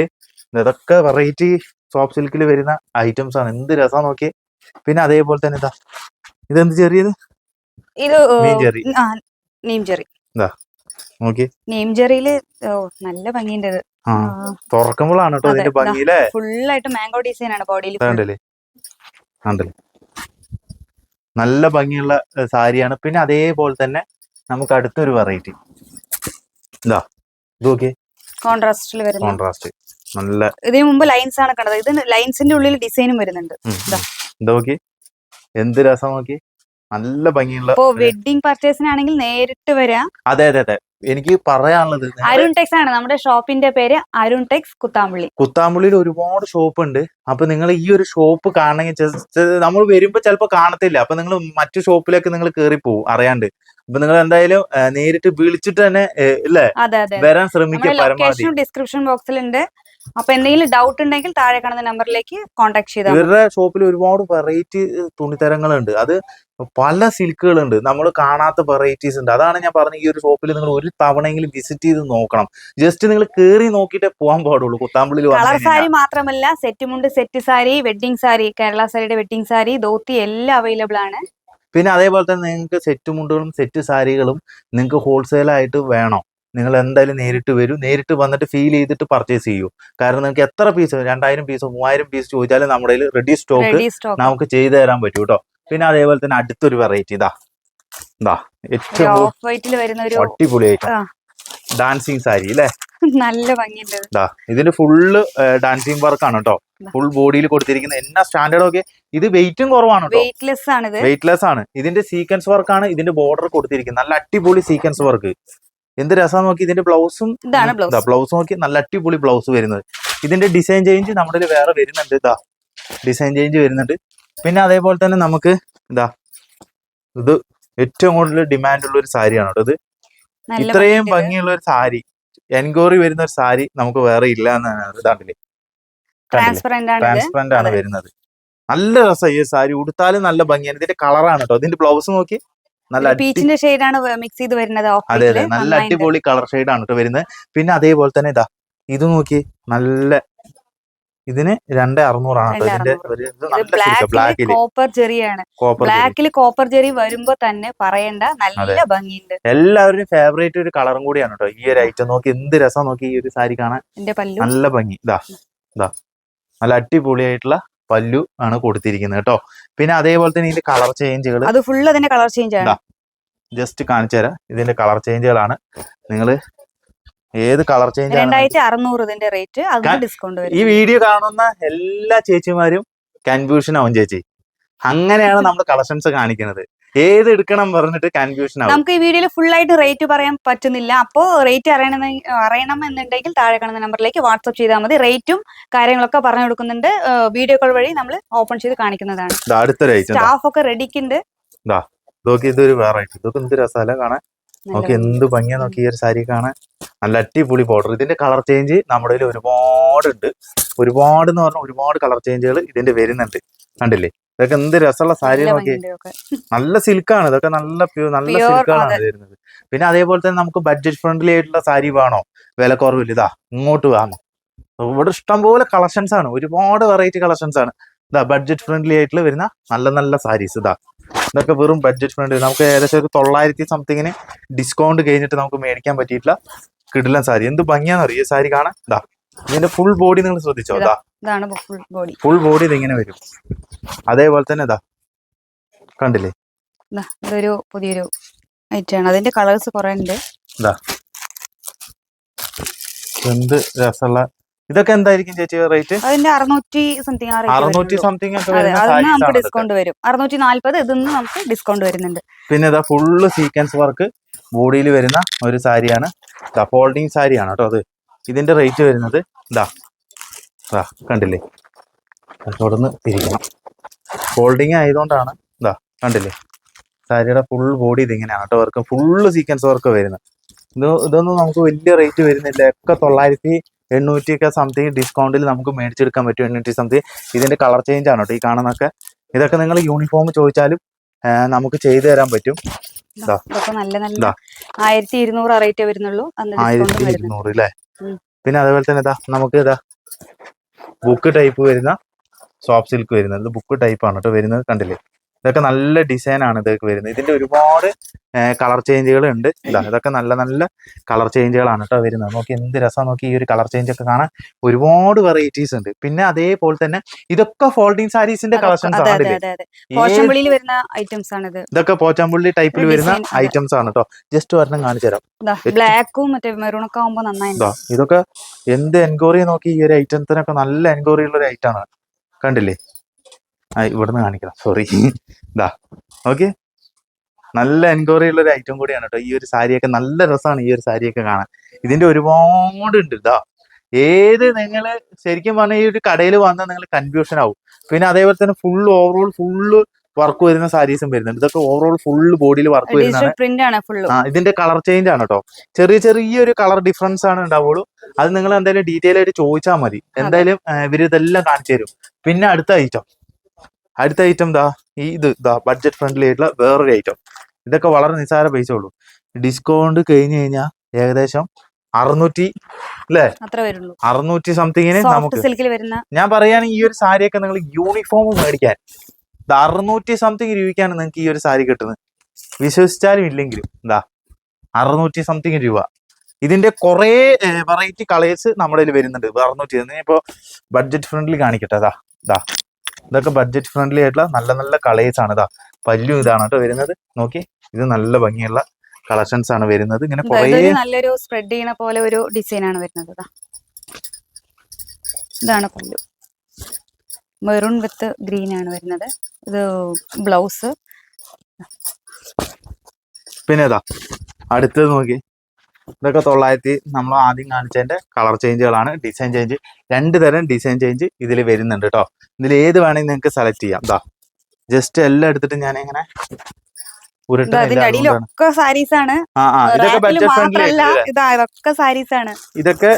ഇതൊക്കെ വെറൈറ്റി സോപ്പ് സിൽക്കിൽ വരുന്ന ഐറ്റംസ് ആണ്. എന്ത് രസം നോക്കി പിന്നെ അതേപോലെ തന്നെ ഇതാ. ഇതെന്ത് ചെറിയത്? ഇത് മീൻ ചെറി. ആ ജെറി നോക്കി നെയിം ജെറിയിൽ നല്ല ഭംഗിയുണ്ട് ഇത്. ആ തുറക്കുമ്പോഴാണ് കേട്ടോ അതെ, ഇതിന്റെ. ഭംഗിയില്ലേ ഫുള്ളായിട്ട് മാംഗോ ഡിസൈൻ ആണ് ബോഡിയിൽ കണ്ടല്ലേ? കണ്ടില്ലേ? നല്ല ഭംഗിയുള്ള സാരിയാണ്. പിന്നെ അതേപോലെ തന്നെ നമുക്ക് അടുത്തൊരു വെറൈറ്റി ഇതാ ഇത് നോക്കിയേ. കോൺട്രാസ്റ്റിൽ വരുന്നത് കോൺട്രാസ്റ്റ്. നല്ല ഇതിന് മുമ്പ് ലൈൻസ് ആണ് കണ്ടത്. ഇത് ലൈൻസിന്റെ ഉള്ളിൽ ഡിസൈനും വരുന്നുണ്ട്. നോക്കി എന്ത് രസം നോക്കി നല്ല ഭംഗിയുള്ള വെഡിങ് പർച്ചേസിനാണെങ്കിൽ നേരിട്ട് വരാം. അതെ അതെ അതെ. എനിക്ക് പറയാനുള്ളത് അരുൺ ടെക്സ് ആണ്. നമ്മുടെ ഷോപ്പിന്റെ പേര് അരുൺ ടെക്സ് കുത്താമ്പള്ളി. കുത്താമ്പുള്ളിയിൽ ഒരുപാട് ഷോപ്പ് ഉണ്ട്. അപ്പൊ നിങ്ങൾ ഈ ഒരു ഷോപ്പ് കാണണമെങ്കിൽ ജസ്റ്റ് നമ്മൾ വരുമ്പോ ചിലപ്പോ കാണത്തില്ല. അപ്പൊ നിങ്ങൾ മറ്റു ഷോപ്പിലേക്ക് നിങ്ങൾ കേറി പോകും അറിയാണ്ട്. അപ്പൊ നിങ്ങൾ എന്തായാലും നേരിട്ട് വിളിച്ചിട്ട് തന്നെ ഇല്ലേ? വരാൻ ശ്രമിക്കുക ഡിസ്ക്രിപ്ഷൻ ബോക്സിലുണ്ട് അപ്പൊ എന്തെങ്കിലും ഡൗട്ട് ഉണ്ടെങ്കിൽ താഴെ കാണുന്ന നമ്പറിലേക്ക് കോൺടാക്ട് ചെയ്താൽ. ഇവരുടെ ഷോപ്പിൽ ഒരുപാട് വെറൈറ്റി തുണിത്തരങ്ങളുണ്ട്. അത് പല സിൽക്കുകളുണ്ട്. നമ്മൾ കാണാത്ത വെറൈറ്റീസ് ഉണ്ട്. അതാണ് ഞാൻ പറഞ്ഞ ഈ ഒരു ഷോപ്പിൽ നിങ്ങൾ ഒരു തവണയെങ്കിലും വിസിറ്റ് ചെയ്ത് നോക്കണം. ജസ്റ്റ് നിങ്ങൾ കേറി നോക്കിയിട്ടേ പോകാൻ പാടുള്ളൂ. കുത്താമ്പള്ളിയിൽ കളർ സാരി മാത്രമല്ല സെറ്റ് മുണ്ട് സെറ്റ് സാരി വെഡിങ് സാരി കേരള സാരിയുടെ വെഡിങ് സാരി ധോത്തി എല്ലാം അവൈലബിൾ ആണ്. പിന്നെ അതേപോലെ തന്നെ നിങ്ങൾക്ക് സെറ്റ് മുണ്ടുകളും സെറ്റ് സാരികളും നിങ്ങൾക്ക് ഹോൾസെയിൽ ആയിട്ട് വേണോ. നിങ്ങൾ എന്തായാലും നേരിട്ട് വരൂ. നേരിട്ട് വന്നിട്ട് ഫീൽ ചെയ്തിട്ട് പർച്ചേസ് ചെയ്യൂ. കാരണം നിങ്ങൾക്ക് എത്ര പീസ് രണ്ടായിരം പീസോ മൂവായിരം പീസ് ചോദിച്ചാലും നമ്മുടെ കയ്യിൽ റെഡി സ്റ്റോക്ക് നമുക്ക് ചെയ്തു തരാൻ പറ്റൂ കേട്ടോ പിന്നെ അതേപോലെ തന്നെ അടുത്തൊരു വെറൈറ്റി ഇതാ. ഇതാ ഏറ്റവും അടിപൊളി വൈറ്റിൽ വരുന്ന ഒരു അടിപൊളിയായിട്ട്. ആ. ഡാൻസിങ് സാരി അല്ലേ നല്ല ഭംഗിയുണ്ട്. ഇത്. ഇതാ ഇതിന്റെ ഫുള്ള് ഡാൻസിങ് വർക്കാണ് കേട്ടോ ഫുൾ ബോഡിയിൽ കൊടുത്തിരിക്കുന്ന എന്നാ സ്റ്റാൻഡേർഡ് ഒക്കെ. ഇത് വെയിറ്റും കുറവാണ് വെയിറ്റ്ലെസ് ആണ് വെയിറ്റ്ലെസ് ആണ്. ഇതിന്റെ സീക്വൻസ് വർക്കാണ് ഇതിന്റെ ബോർഡർ കൊടുത്തിരിക്കുന്നത്. നല്ല അടിപൊളി സീക്വൻസ് വർക്ക് എന്ത് രസം നോക്കി ഇതിന്റെ ബ്ലൗസും ബ്ലൗസ് നോക്കി നല്ല അടിപൊളി ബ്ലൗസ് വരുന്നത്. ഇതിന്റെ ഡിസൈൻ ചേഞ്ച് നമ്മുടെ വേറെ വരുന്നുണ്ട് ഇതാ ഡിസൈൻ ചേഞ്ച് വരുന്നുണ്ട്. പിന്നെ അതേപോലെ തന്നെ നമുക്ക് ഇതാ ഇത് ഏറ്റവും കൂടുതൽ ഡിമാൻഡ് ഉള്ള ഒരു സാരിയാണ് കേട്ടോ ഇത്. ഇത്രയും ഭംഗിയുള്ള ഒരു സാരി എൻക്വയറി വരുന്ന ഒരു സാരി നമുക്ക് വേറെ ഇല്ല എന്നാണ് ഇതാണ്ടില്ലേ ട്രാൻസ്പെറന്റ് ആണ് വരുന്നത്. നല്ല രസം ഈ സാരി ഉടുത്താലും നല്ല ഭംഗിയാണ്. ഇതിന്റെ കളറാണ് കേട്ടോ. ഇതിന്റെ ബ്ലൗസ് നോക്കി നല്ല പീച്ചിന്റെ ഷെയ്ഡാണ് മിക്സ് ചെയ്ത് വരുന്നത് അതെ അതെ. നല്ല അടിപൊളി കളർ ഷെയ്ഡ് ആണ് കേട്ടോ വരുന്നത്. പിന്നെ അതേപോലെ തന്നെ ഇതാ ഇത് നോക്കി നല്ല ഇതിന് രണ്ട് അറുന്നൂറാണ് ബ്ലാക്കിൽ കോപ്പർ ജെറിയാണ് ബ്ലാക്കിൽ കോപ്പർ ചെറി വരുമ്പോ തന്നെ പറയണ്ട നല്ല ഭംഗിയുണ്ട്. എല്ലാവരുടെയും ഫേവറേറ്റ് ഒരു കളറും കൂടിയാണ് കേട്ടോ ഈ ഒരു ഐറ്റം നോക്കി എന്ത് രസം നോക്കി ഈ ഒരു സാരി കാണാൻ. നല്ല ഭംഗി. ഇതാ ഇതാ. നല്ല അടിപൊളിയായിട്ടുള്ള പല്ലു ആണ് കൊടുത്തിരിക്കുന്നത് കേട്ടോ. പിന്നെ അതേപോലെ തന്നെ ഇതിന്റെ കളർ ചേഞ്ചുകൾ അത് ഫുൾ അതിന്റെ കളർ ചേഞ്ച് ആണ്. ജസ്റ്റ് കാണിച്ചു തരാം. ഇതിന്റെ കളർ ചേഞ്ചുകളാണ് നിങ്ങൾ ഏത് കളർ ചേഞ്ച് ആണ്? രണ്ടായിരത്തി അറുന്നൂറ് ഇതിന്റെ റേറ്റ് ഡിസ്കൗണ്ട് ഈ വീഡിയോ കാണുന്ന എല്ലാ ചേച്ചിമാരും കൺഫ്യൂഷൻ ആവും ചേച്ചി. അങ്ങനെയാണ് നമ്മൾ കളക്ഷൻസ് കാണിക്കുന്നത്. ഏത് എടുക്കണം പറഞ്ഞിട്ട് കൺഫ്യൂഷൻ ആവും. നമുക്ക് ഈ വീഡിയോയിൽ ഫുൾ ആയിട്ട് റേറ്റ് പറയാൻ പറ്റുന്നില്ല. അപ്പോ റേറ്റ് അറിയണം അറിയണം എന്നുണ്ടെങ്കിൽ താഴെ കാണുന്ന നമ്പറിലേക്ക് വാട്സ്ആപ്പ് ചെയ്താൽ മതി. റേറ്റും കാര്യങ്ങളൊക്കെ പറഞ്ഞു കൊടുക്കുന്നുണ്ട്. വീഡിയോ കോൾ വഴി നമ്മൾ ഓപ്പൺ ചെയ്ത് കാണിക്കുന്നതാണ്. സ്റ്റാഫ് ഒക്കെ റെഡിക്കുണ്ട് നോക്കി ഇതൊരു വേറെ ഐറ്റം ഇതൊക്കെ എന്ത് രസമല്ല കാണാൻ. നോക്കി എന്ത് ഭംഗിയാ നോക്കി ഈ ഒരു സാരി കാണാൻ. നല്ല അടിപൊളി ബോർഡർ ഇതിന്റെ കളർ ചേഞ്ച് നമ്മുടെ ഒരുപാടുണ്ട്. ഒരുപാട് ഉണ്ട് ഒരുപാട് എന്ന് പറഞ്ഞാൽ ഒരുപാട് കളർ ചേഞ്ചുകൾ ഇതിന്റെ വരുന്നുണ്ട്. കണ്ടില്ലേ? ഇതൊക്കെ എന്ത് രസമുള്ള സാരി നല്ല നോക്കി. നല്ല സിൽക്കാണ്. ഇതൊക്കെ നല്ല നല്ല സിൽക്കാണ് വരുന്നത് പിന്നെ അതേപോലെ തന്നെ നമുക്ക് ബഡ്ജറ്റ് ഫ്രണ്ട്ലി ആയിട്ടുള്ള സാരി വേണോ? വില കുറവില്ല ഇതാ ഇങ്ങോട്ട് വേണം ഇവിടെ ഇഷ്ടംപോലെ കളക്ഷൻസ് ആണ്. ഒരുപാട് വെറൈറ്റി കളക്ഷൻസ് ആണ്. ഇതാ ബഡ്ജറ്റ് ഫ്രണ്ട്ലി ആയിട്ടുള്ള വരുന്ന നല്ല നല്ല സാരീസ് ഇതാ. ഇതൊക്കെ വെറും ബഡ്ജറ്റ് ഫ്രണ്ട്ലി നമുക്ക് ഏകദേശം ഒരു തൊള്ളായിരത്തി സംതിങ്ങിന് ഡിസ്കൗണ്ട് കഴിഞ്ഞിട്ട് നമുക്ക് മേടിക്കാൻ പറ്റിയിട്ടുള്ള കിടിലൻ സാരി. എന്ത് ഭംഗിയാന്ന് അറിയോ ഈ സാരി കാണാൻ? ഇതാ ഇതിന്റെ ഫുൾ ബോഡി നിങ്ങൾ ശ്രദ്ധിച്ചോ? അതാ ഇതാണ് ഫുൾ ബോഡി ഫുൾ ബോഡി ഇതിങ്ങനെ വരും. അതേപോലെ തന്നെ ഇതാ കണ്ടില്ലേ? ഇതൊരു പുതിയൊരു ഐറ്റം ആണ്. അതിന്റെ കളേഴ്സ് കുറെ ഉണ്ട് എന്ത് രസമുള്ള ഇതൊക്കെ എന്തായിരിക്കും ചേച്ചി റേറ്റ് അതിന്റെ അറുന്നൂറ്റി സംതിങ് അറുന്നൂറ്റി സംതിങ് നമുക്ക് ഡിസ്കൗണ്ട് വരും. അറുന്നൂറ്റി നാല്പത് ഇതിന്ന് നമുക്ക് ഡിസ്കൗണ്ട് വരുന്നുണ്ട്. പിന്നെ ഇതാ ഫുള്ള് സീക്വൻസ് വർക്ക് ബോഡിയിൽ വരുന്ന ഒരു സാരിയാണ്. ഫോൾഡിങ് സാരിയാണ് കേട്ടോ അത്. ഇതിന്റെ റേറ്റ് വരുന്നത് ഇതാ ഇതാ കണ്ടില്ലേ? തുടർന്ന് തിരിക്കണം. ഫോൾഡിങ് ആയതുകൊണ്ടാണ് ഇതാ കണ്ടില്ലേ? സാരിയുടെ ഫുൾ ബോഡി ഇതിങ്ങനെയാണ് കേട്ടോ വർക്ക് ഫുള്ള് സീക്വൻസ് വർക്ക് വരുന്നത്. ഇത് ഇതൊന്നും നമുക്ക് വലിയ റേറ്റ് വരുന്നില്ല. ഒക്കെ തൊള്ളായിരത്തി എണ്ണൂറ്റിയൊക്കെ സംതിങ് ഡിസ്കൗണ്ടിൽ നമുക്ക് മേടിച്ചെടുക്കാൻ പറ്റും. എണ്ണൂറ്റി സംതിങ് ഇതിന്റെ കളർ ചേഞ്ച് ആണ് കേട്ടോ ഈ കാണുന്നൊക്കെ ഇതൊക്കെ നിങ്ങൾ യൂണിഫോം ചോദിച്ചാലും നമുക്ക് ചെയ്തു തരാൻ പറ്റും. നല്ല നല്ല. ആയിരത്തി ഇരുന്നൂറ് റേറ്റ് വരുന്നുള്ളൂ. ആയിരത്തി ഇരുന്നൂറ് അല്ലേ? പിന്നെ അതേപോലെ തന്നെ ഇതാ നമുക്ക് ഇതാ ബുക്ക് ടൈപ്പ് വരുന്ന സോഫ്റ്റ് സിൽക്ക് വരുന്നത്. ബുക്ക് ടൈപ്പ് ആണ് കേട്ടോ വരുന്നത്. കണ്ടില്ലേ? ഇതൊക്കെ നല്ല ഡിസൈനാണ് ആണ് ഇതൊക്കെ വരുന്നത്. ഇതിന്റെ ഒരുപാട് കളർ ചേഞ്ചുകൾ ഉണ്ട്. ഇതാ ഇതൊക്കെ നല്ല നല്ല കളർ ചേഞ്ചുകളാണ് കേട്ടോ വരുന്നത്. നോക്കി എന്ത് രസം നോക്കി ഈ ഒരു കളർ ചേഞ്ച് ഒക്കെ കാണാൻ ഒരുപാട് വെറൈറ്റീസ് ഉണ്ട്. പിന്നെ അതേപോലെ തന്നെ ഇതൊക്കെ ഫോൾഡിംഗ് സാരീസിന്റെ കളക്ഷൻസ് ആണ് വരുന്ന ഐറ്റംസ് ആണ് ഇത് ഇതൊക്കെ പോച്ചാമ്പുള്ളി ടൈപ്പിൽ വരുന്ന ഐറ്റംസ് ആണ് കേട്ടോ. ജസ്റ്റ് ഒരെണ്ണം കാണിച്ചു തരാം. ബ്ലാക്കും മറ്റേ മെറൂണൊക്കെ ആവുമ്പോ നന്നായി. ഇതാ ഇതൊക്കെ എന്ത് എൻക്വയറി നോക്കി ഈ ഒരു ഐറ്റംസിനൊക്കെ നല്ല എൻക്വയറി ഉള്ള ഒരു ഐറ്റം ആണ്. കണ്ടില്ലേ? ഇവിടുന്ന് കാണിക്കണം. സോറി ഇതാ ഓക്കെ നല്ല എൻക്വയറി ഉള്ള ഒരു ഐറ്റം കൂടിയാണ് കേട്ടോ ഈ ഒരു സാരിയൊക്കെ. നല്ല രസമാണ് ഈ ഒരു സാരിയൊക്കെ കാണാൻ. ഇതിന്റെ ഒരുപാട് ഉണ്ട്. ഇതാ ഏത് നിങ്ങൾ ശരിക്കും പറഞ്ഞാൽ ഈ ഒരു കടയിൽ വന്നാൽ നിങ്ങൾ കൺഫ്യൂഷൻ ആവും. പിന്നെ അതേപോലെ തന്നെ ഫുൾ ഓവറോൾ ഫുള്ള് വർക്ക് വരുന്ന സാരീസും വരുന്നുണ്ട്. ഇതൊക്കെ ഓവറോൾ ഫുള്ള് ബോഡിയിൽ വർക്ക് വരുന്നതാണ്. ഇതിന്റെ കളർ ചേഞ്ച് ആണ് കേട്ടോ ചെറിയ ചെറിയ ഒരു കളർ ഡിഫറൻസ് ആണ് ഉണ്ടാവുള്ളൂ. അത് നിങ്ങൾ എന്തായാലും ഡീറ്റെയിൽ ആയിട്ട് ചോദിച്ചാൽ മതി. എന്തായാലും ഇവർ ഇതെല്ലാം കാണിച്ചു തരും. പിന്നെ അടുത്ത ഐറ്റം അടുത്ത ഐറ്റം ദാ ഈ ഇത് ദാ ബഡ്ജറ്റ് ഫ്രണ്ട്ലി ആയിട്ടുള്ള വേറൊരു ഐറ്റം ഇതൊക്കെ വളരെ നിസ്സാര പൈസ ഉള്ളൂ. ഡിസ്കൗണ്ട് കഴിഞ്ഞു കഴിഞ്ഞാൽ ഏകദേശം അറുന്നൂറ്റി അല്ലേ അറുന്നൂറ്റി സംതിങ്ങിന് നമുക്ക് ഞാൻ പറയുകയാണെങ്കിൽ ഈ ഒരു സാരിയൊക്കെ നിങ്ങൾ യൂണിഫോം മേടിക്കാൻ. ഇത് അറുന്നൂറ്റി സംതിങ് രൂപയ്ക്കാണ് നിങ്ങൾക്ക് ഈ ഒരു സാരി കിട്ടുന്നത്. വിശ്വസിച്ചാലും ഇല്ലെങ്കിലും എന്താ അറുന്നൂറ്റി സംതിങ് രൂപ. ഇതിന്റെ കുറേ വെറൈറ്റി കളേഴ്സ് നമ്മുടെ കയ്യിൽ വരുന്നുണ്ട്. അറുന്നൂറ്റി. ഇപ്പോ ബഡ്ജറ്റ് ഫ്രണ്ട്ലി കാണിക്കട്ടെ അതാ ഇതാ ഇതൊക്കെ ബഡ്ജറ്റ് ഫ്രണ്ട്ലി ആയിട്ടുള്ള നല്ല നല്ല കളേഴ്സ് ആണ് ഇതാ പല്ലു ഇതാണ് കേട്ടോ വരുന്നത്. നോക്കി ഇത് നല്ല ഭംഗിയുള്ള കളക്ഷൻസ് ആണ് വരുന്നത്. ഇങ്ങനെ കുറേ നല്ലൊരു സ്പ്രെഡ് ചെയ്യണ പോലെ ഒരു ഡിസൈൻ ആണ് വരുന്നത് ഇതാ. ഇതാണ് പല്ലു. മെറൂൺ വിത്ത് ഗ്രീൻ ആണ് വരുന്നത്. ഇത് ബ്ലൗസ് പിന്നെ ഇതാ അടുത്തത് നോക്കി. ഇതൊക്കെ തൊള്ളായിരത്തി നമ്മൾ ആദ്യം കാണിച്ചതിന്റെ കളർ ചേഞ്ചുകളാണ് ഡിസൈൻ ചേഞ്ച്. രണ്ട് തരം ഡിസൈൻ ചേഞ്ച് ഇതിൽ വരുന്നുണ്ട് കേട്ടോ ഇതിൽ ഏത് വേണമെങ്കിൽ നിങ്ങൾക്ക് സെലക്ട് ചെയ്യാം. ദാ ജസ്റ്റ് എല്ലാം എടുത്തിട്ട് ഞാൻ ഇങ്ങനെ ഇതൊക്കെ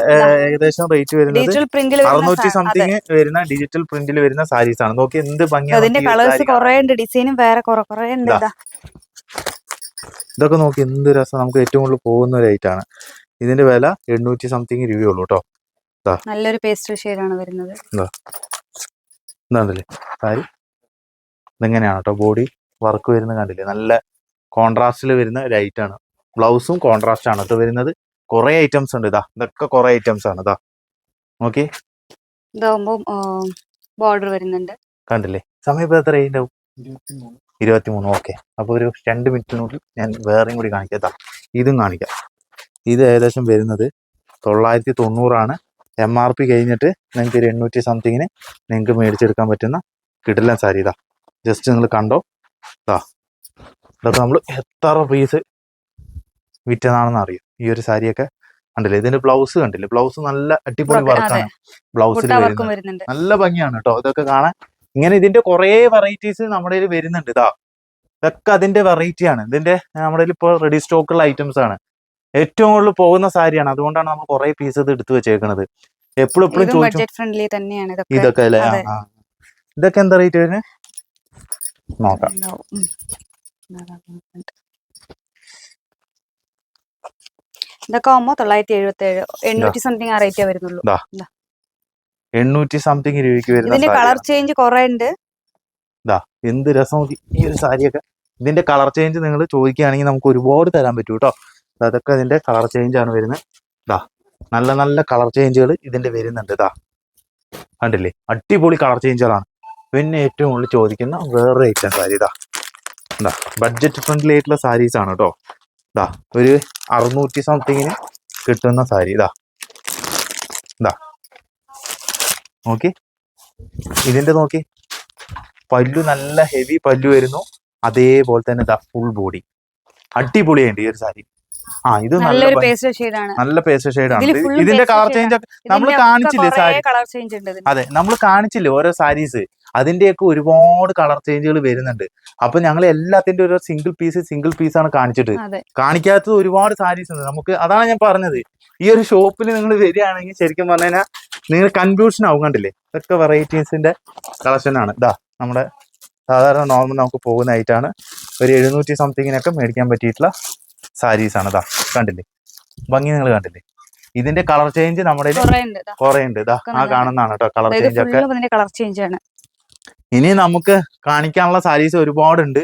ഏകദേശം റേറ്റ് വരുന്നത് ഡിജിറ്റൽ പ്രിന്റിൽ അറുന്നൂറ്റി സംതിങ് വരുന്ന ഡിജിറ്റൽ പ്രിന്റിൽ വരുന്ന സാരീസ് ആണ്. നോക്കി എന്ത് ഭംഗിയാണ് കളേഴ്സ് ഡിസൈനും വേറെ ഇതാ. ഇതാ ഇതൊക്കെ നോക്കി എന്ത് രസം. നമുക്ക് ഏറ്റവും കൂടുതൽ പോകുന്ന ഒരു ഐറ്റം ആണ്. ഇതിന്റെ വില എണ്ണൂറ്റി സംതിങ് രൂപയുള്ളൂ കേട്ടോ നല്ലൊരു പേസ്റ്റൽ ആണ് വരുന്നത്. എന്താണല്ലേ സാരി. ഇതെങ്ങനെയാണ് കേട്ടോ ബോഡി വർക്ക് വരുന്നത് കണ്ടില്ലേ? നല്ല കോൺട്രാസ്റ്റിൽ വരുന്ന ഒരു ഐറ്റം ആണ്. ബ്ലൗസും കോൺട്രാസ്റ്റ് ആണ് കേട്ടോ വരുന്നത്. കുറെ ഐറ്റംസ് ഉണ്ട്. ഇതാ ഇതൊക്കെ കുറെ ഐറ്റംസ് ആണ്. ഇതാ നോക്കി. ബോർഡർ വരുന്നുണ്ട്. കണ്ടില്ലേ? സമയം ഇപ്പൊ എത്ര ഉണ്ടാവും? ഇരുപത്തിമൂന്ന്. ഓക്കെ അപ്പോൾ ഒരു രണ്ട് മിനിറ്റിനുള്ളിൽ ഞാൻ വേറെയും കൂടി കാണിക്കാം. കേട്ടോ ഇതും കാണിക്കാം. ഇത് ഏകദേശം വരുന്നത് തൊള്ളായിരത്തി തൊണ്ണൂറാണ് എം ആർ പി കഴിഞ്ഞിട്ട് നിങ്ങൾക്ക് ഒരു എണ്ണൂറ്റി സംതിങ്ങിന് നിങ്ങൾക്ക് മേടിച്ചെടുക്കാൻ പറ്റുന്ന കിടിലൻ സാരി. ഇതാ ജസ്റ്റ് നിങ്ങൾ കണ്ടോ? ഇതാ ഇതൊക്കെ നമ്മൾ എത്ര പീസ് വിറ്റതാണെന്ന് അറിയും. ഈ ഒരു സാരിയൊക്കെ കണ്ടില്ലേ? ഇതിന്റെ ബ്ലൗസ് കണ്ടില്ലേ? ബ്ലൗസ് നല്ല അടിപൊളി വർക്കാണ് ബ്ലൗസിൽ വരുന്നത്. നല്ല ഭംഗിയാണ് കേട്ടോ. ഇതൊക്കെ കാണാൻ ഇങ്ങനെ ഇതിന്റെ കുറേ വെറൈറ്റീസ് നമ്മുടെ കയ്യിൽ വരുന്നുണ്ട്. ഇതാ ഇതൊക്കെ അതിന്റെ വെറൈറ്റി ആണ്. ഇതിന്റെ നമ്മുടെ കയ്യിൽ ഇപ്പോൾ റെഡി സ്റ്റോക്കുള്ള ഐറ്റംസ് ആണ്. ഏറ്റവും കൂടുതൽ പോകുന്ന സാരിയാണ്. അതുകൊണ്ടാണ് നമ്മൾ കുറേ പീസ് ഇത് എടുത്തു വെച്ചേക്കുന്നത് എപ്പോഴും എപ്പോഴും ചോദിച്ചു തന്നെയാണ് ഇതൊക്കെ. ഇതൊക്കെ അല്ലേ. ഇതൊക്കെ എന്താ റേറ്റ് വരുന്നത്? നോക്കാം. ഇതൊക്കെ ആവുമ്പോ തൊള്ളായിരത്തി എഴുപത്തി ഏഴ് എണ്ണൂറ്റി സംതിങ് ആ റേറ്റേ വരുന്നുള്ളൂ. എണ്ണൂറ്റി സംതിങ് രൂപയ്ക്ക് വരുന്ന കളർ ചേഞ്ച് കുറേണ്ട്. ഉണ്ട് എന്ത് രസം ഈ ഒരു സാരിയൊക്കെ. ഇതിന്റെ കളർ ചേഞ്ച് നിങ്ങൾ ചോദിക്കുകയാണെങ്കിൽ നമുക്ക് ഒരുപാട് തരാൻ പറ്റും കേട്ടോ. അതൊക്കെ ഇതിന്റെ കളർ ചേഞ്ച് ആണ് വരുന്നത്. ഇതാ നല്ല നല്ല കളർ ചേഞ്ചുകൾ ഇതിന്റെ വരുന്നുണ്ട് ഇതാ കണ്ടില്ലേ? അടിപൊളി കളർ ചേഞ്ചുകളാണ്. പിന്നെ ഏറ്റവും കൂടുതൽ ചോദിക്കുന്ന വേറൊരു ഐറ്റം സാരി ഇതാ എന്താ ബഡ്ജറ്റ് ഫ്രണ്ട്ലി ആയിട്ടുള്ള സാരീസ് ആണ് കേട്ടോ. ഇതാ ഒരു അറുന്നൂറ്റി സംതിങ്ങിന് കിട്ടുന്ന സാരി ഇതാ ഇതാ നോക്കി. ഇതിന്റെ നോക്കി. പല്ലു നല്ല ഹെവി പല്ലു വരുന്നു അതേപോലെ തന്നെ ഇതാ ഫുൾ ബോഡി അടിപൊളിയുണ്ട് ഈ ഒരു സാരി. ആ ഇത് നല്ല നല്ല പേസ്റ്റ് ഷെയ്ഡ് ആണ്. ഇതിൽ ഇത് full ഇതിന്റെ കളർ ചേഞ്ച് നമ്മൾ കാണിച്ചില്ലേ സാരി? അതെ നമ്മൾ കാണിച്ചില്ലേ ഓരോ സാരീസ് അതിന്റെയൊക്കെ ഒരുപാട് കളർ ചേഞ്ചുകൾ വരുന്നുണ്ട്. അപ്പൊ ഞങ്ങൾ എല്ലാത്തിന്റെ ഒരു സിംഗിൾ പീസ് സിംഗിൾ പീസ് ആണ് കാണിച്ചിട്ട്. കാണിക്കാത്തത് ഒരുപാട് സാരീസ് ഉണ്ട്. നമുക്ക് അതാണ് ഞാൻ പറഞ്ഞത്. ഈ ഒരു ഷോപ്പിൽ നിങ്ങൾ വരികയാണെങ്കിൽ ശരിക്കും പറഞ്ഞു നിങ്ങൾ കൺഫ്യൂഷൻ ആവും കണ്ടില്ലേ? ഇതൊക്കെ വെറൈറ്റീസിന്റെ കളക്ഷൻ ആണ്. ഇതാ നമ്മുടെ സാധാരണ നോർമൽ നമുക്ക് പോകുന്ന ഐറ്റാണ് ഒരു എഴുന്നൂറ്റി സംതിങ്ങിനൊക്കെ മേടിക്കാൻ പറ്റിയിട്ടുള്ള സാരീസ് ആണ്. ഇതാ കണ്ടില്ലേ? ഭംഗി നിങ്ങൾ കണ്ടില്ലേ? ഇതിന്റെ കളർ ചേഞ്ച് നമ്മുടെ കുറെ ഉണ്ട് ഇതാ. ആ കാണുന്നതാണ് കേട്ടോ കളർ ചേഞ്ച് ഒക്കെ. കളർ ചേഞ്ച് ആണ്. ഇനി നമുക്ക് കാണിക്കാനുള്ള സാരീസ് ഒരുപാടുണ്ട്.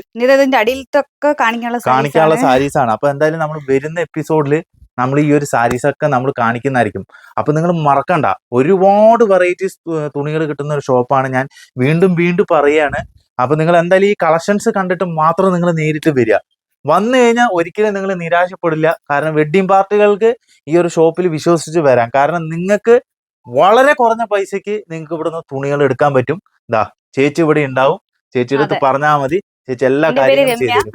കാണിക്കാനുള്ള. സാരീസ് ആണ്. അപ്പൊ എന്തായാലും നമ്മൾ വരുന്ന എപ്പിസോഡിൽ നമ്മൾ ഈ ഒരു സാരീസൊക്കെ നമ്മൾ കാണിക്കുന്നതായിരിക്കും. അപ്പം നിങ്ങൾ മറക്കണ്ട. ഒരുപാട് വെറൈറ്റീസ് തുണികൾ കിട്ടുന്ന ഒരു ഷോപ്പാണ് ഞാൻ വീണ്ടും വീണ്ടും പറയുകയാണ് അപ്പം നിങ്ങൾ എന്തായാലും ഈ കളക്ഷൻസ് കണ്ടിട്ട് മാത്രം നിങ്ങൾ നേരിട്ട് വരിക. വന്നു കഴിഞ്ഞാൽ ഒരിക്കലും നിങ്ങൾ നിരാശപ്പെടില്ല. കാരണം വെഡ്ഡിംഗ് പാർട്ടികൾക്ക് ഈ ഒരു ഷോപ്പിൽ വിശ്വസിച്ച് വരാം. കാരണം നിങ്ങൾക്ക് വളരെ കുറഞ്ഞ പൈസക്ക് നിങ്ങൾക്ക് ഇവിടുന്ന് തുണികൾ എടുക്കാൻ പറ്റും. ദാ ചേച്ചി ഇവിടെ ഉണ്ടാവും. ചേച്ചിയുടെ അടുത്ത് പറഞ്ഞാൽ മതി. ചേച്ചി എല്ലാ കാര്യങ്ങളും ചെയ്തു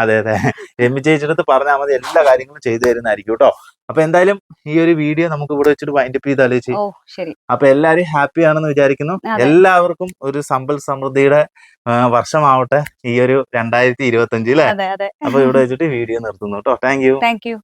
അതെ അതെ. രമ്യ ചേച്ചിയുടെ അടുത്ത് പറഞ്ഞാൽ മതി എല്ലാ കാര്യങ്ങളും ചെയ്തു തരുന്നതായിരിക്കും കേട്ടോ. അപ്പൊ എന്തായാലും ഈ ഒരു വീഡിയോ നമുക്ക് ഇവിടെ വെച്ചിട്ട് വൈൻഡപ്പ് ചെയ്ത് ആലോചിച്ച് ഓ ശരി. അപ്പൊ എല്ലാരും ഹാപ്പി ആണെന്ന് വിചാരിക്കുന്നു. എല്ലാവർക്കും ഒരു സമ്പൽ സമൃദ്ധിയുടെ വർഷമാവട്ടെ ഈ ഒരു രണ്ടായിരത്തി ഇരുപത്തി അഞ്ചിൽ അപ്പൊ ഇവിടെ വെച്ചിട്ട് വീഡിയോ നിർത്തുന്നു കേട്ടോ. Thank you thank you